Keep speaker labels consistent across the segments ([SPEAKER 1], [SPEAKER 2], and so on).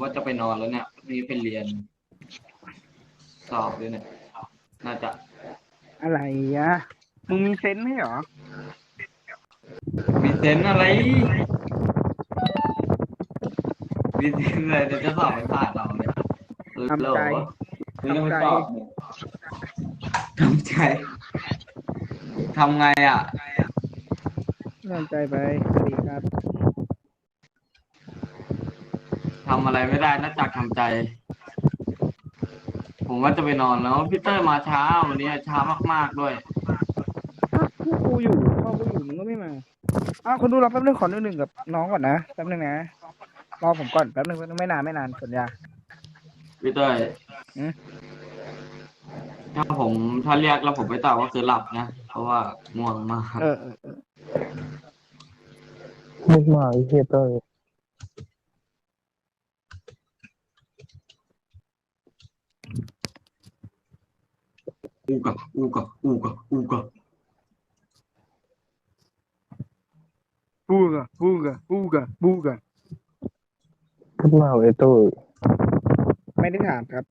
[SPEAKER 1] ว่าจะไปนอนแล้วเนี่ยนี่ไปเรียน สอบด้วยเนี่ย น่าจะ
[SPEAKER 2] อะไรอะมึงมีเซนส์ไหมเหรอ
[SPEAKER 1] มีเซนส์อะไรมีเซนส์อะไรเดี๋ยวจะสอบไม่ผ่านเราเนี่ย
[SPEAKER 2] ทำใจ
[SPEAKER 1] นี่ต้องไปสอบเนี่ยทำใจทำไงอะ
[SPEAKER 2] ตั้งใจไปสวัสดีครับ
[SPEAKER 1] ทำอะไรไม่ได้นอกจากทำใจ ผมว่าจะไปนอนแล้วพี่เตอร์มาช้าวันนี้ช้ามากๆด้วย
[SPEAKER 2] พวกกูอยู่พ่อกูอยู่มึงก็ไม่มาอ้าวคนดูรอแป๊บนึงขอหนึ่งหนึ่งกับน้องก่อนนะแป๊บนึงนะรอผมก่อนแป๊บนึงแป๊บนึงไม่นานไม่นานสัญญา
[SPEAKER 1] พี่เต้ย
[SPEAKER 2] อืม
[SPEAKER 1] ถ้าผมถ้าเรียกแล้วผมไม่ตอบก็คือหลับนะ เพราะว่าง่วงมาก
[SPEAKER 2] เออเออเออ
[SPEAKER 3] มุกมาไอ้เฮียเตอร์
[SPEAKER 1] อูกะอูกะอูกะอูกะ
[SPEAKER 2] บูกะบูกะบูกะบูกะ
[SPEAKER 3] มุกมาไอ้เตอร์
[SPEAKER 2] ไม่ได้ถามครับ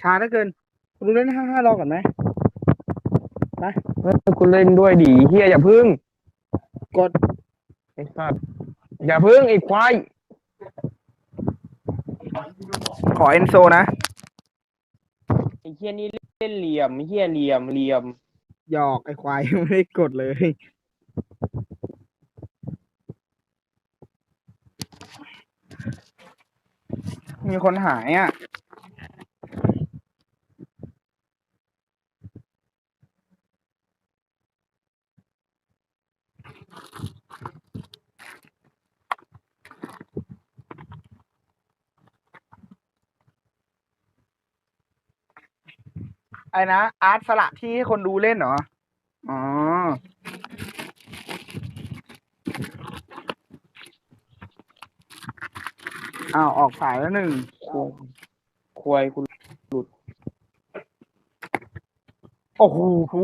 [SPEAKER 2] ช้าเหลือเกินคุณดูเล่นห้าห้ารอก่อนไหม
[SPEAKER 3] เฮ้ยกูเล่นด้วยดิเฮียอย่าพึ่ง
[SPEAKER 2] กด
[SPEAKER 3] ไอ้สัตว์อย่าพึ่งไอ้ควาย
[SPEAKER 2] ขอเอนโซนะ
[SPEAKER 3] ไอ้เฮียนี่เล่นเหลี่ยมเฮียเหลี่ยมเหลี่ยม
[SPEAKER 2] หยอกไอ้ควาย ไม่ได้กดเลย มีคนหายอะ ไอ้นะอาร์ตสละที่ให้คนดูเล่นเหรอ อ๋อ อ้าวออกสายแล้วหนึ่ง
[SPEAKER 3] ควายกู
[SPEAKER 2] โอ้โหหู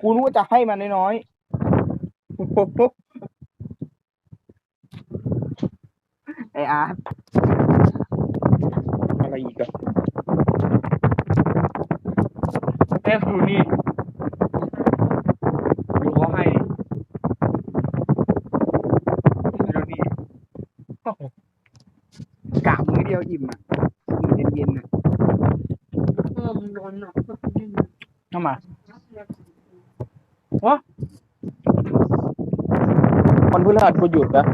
[SPEAKER 2] กูรู้ว่าจะให้มันน้อยๆโอ้โห ไออาร์ต
[SPEAKER 3] อะไรอีกอะ
[SPEAKER 2] เต้ดูนี่ดูเขาให้ดูนี่โอ้โหกะมือเดียวอิ่มอะมือเย็นๆอะทำไมวะ
[SPEAKER 3] วันพฤหัสกูหยุดนะ